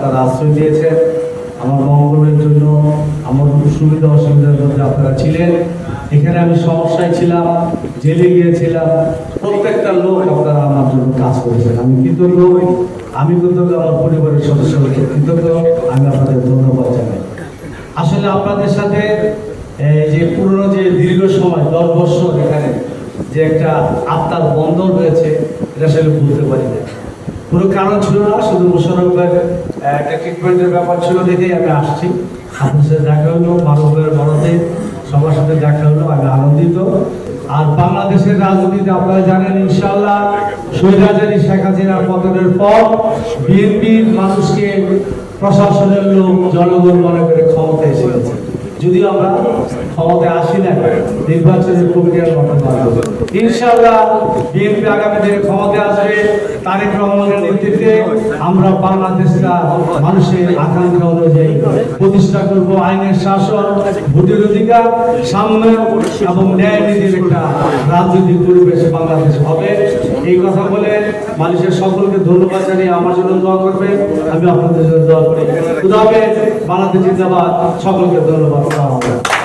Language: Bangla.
তারা আশ্রয় দিয়েছেন আমার মঙ্গলের জন্য, আমার সুবিধা অসুবিধার মধ্যে আপনারা ছিলেন। এখানে আমি সমস্যায় ছিলাম, জেলে গিয়েছিলাম। প্রত্যেকটা লোক আপনারা আমার জন্য কাজ করেছেন। আমি কৃতজ্ঞ আমি কৃতজ্ঞ, আমার পরিবারের সদস্যদেরকে কৃতজ্ঞ। আমি আপনাদের ধন্যবাদ জানাই। আসলে আপনাদের সাথে, এই যে পুরনো যে দীর্ঘ সময়, দশ বছর এখানে যে একটা আত্মার বন্ধন রয়েছে, এটা আসলে বলতে পারি না পুরো কারণ ছিল না, শুধু মুশারফের একটা ট্রিটমেন্টের ব্যাপার ছিল দেখেই আমি আসছি। সাথে দেখা হলো মানবের বড়তে সবার সাথে দেখা হলো, আমি আনন্দিত। আর বাংলাদেশের রাজনীতিতে আপনারা জানেন ইনশাল্লাহ শহীদাজারি শেখ হাসিনার পতনের পর বিএনপির মানুষকে প্রশাসনের লোক, জনগণ মনে করে ক্ষমতা এসে গেছে যদিও আমরা ক্ষমতায় আসি না নির্বাচনের প্রক্রিয়ার মতো ইনশাআল্লাহ, বিএনপি আগামী দিনে ক্ষমতায় আসবে। মানুষের রাজনৈতিক পরিবেশ বাংলাদেশ হবে। এই কথা বলে মানুষের সকলকে ধন্যবাদ জানিয়ে আমার জন্য দোয়া করবে আমি আপনাদের জন্য দোয়া করি। বাংলাদেশ জিন্দাবাদ। সকলকে ধন্যবাদ।